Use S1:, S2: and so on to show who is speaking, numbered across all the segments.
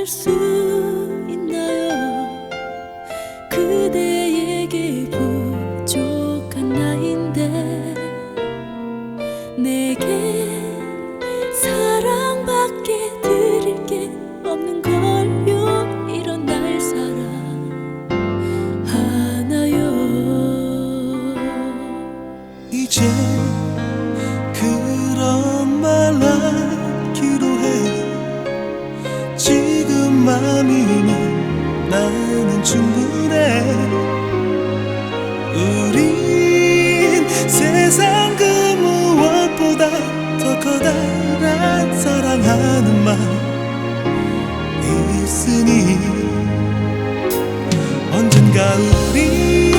S1: mercy. 나는
S2: 충분해. 우린 세상 그 무엇보다 더 커다란 사랑하는 마음이 있으니 언젠가 우리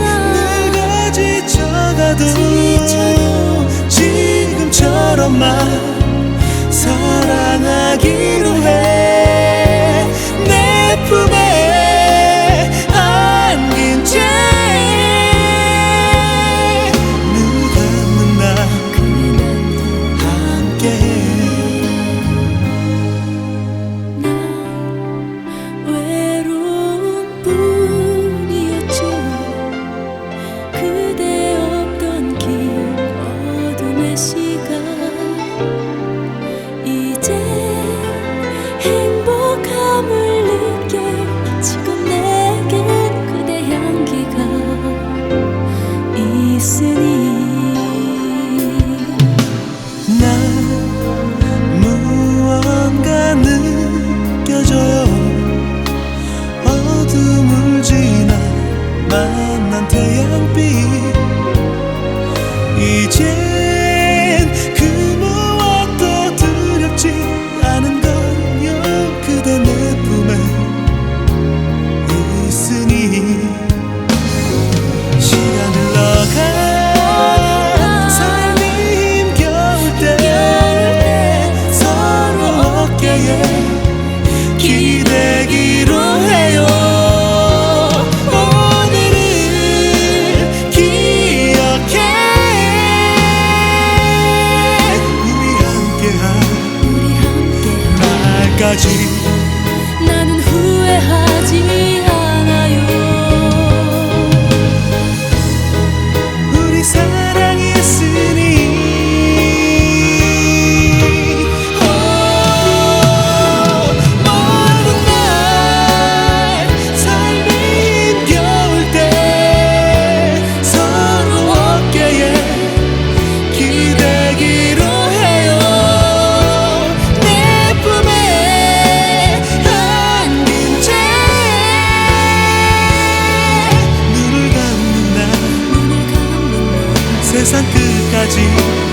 S2: 늙어 지쳐가도 지금처럼만 사랑하기
S1: 끝까지
S2: 나는 후회하지.
S1: 세상 끝까지.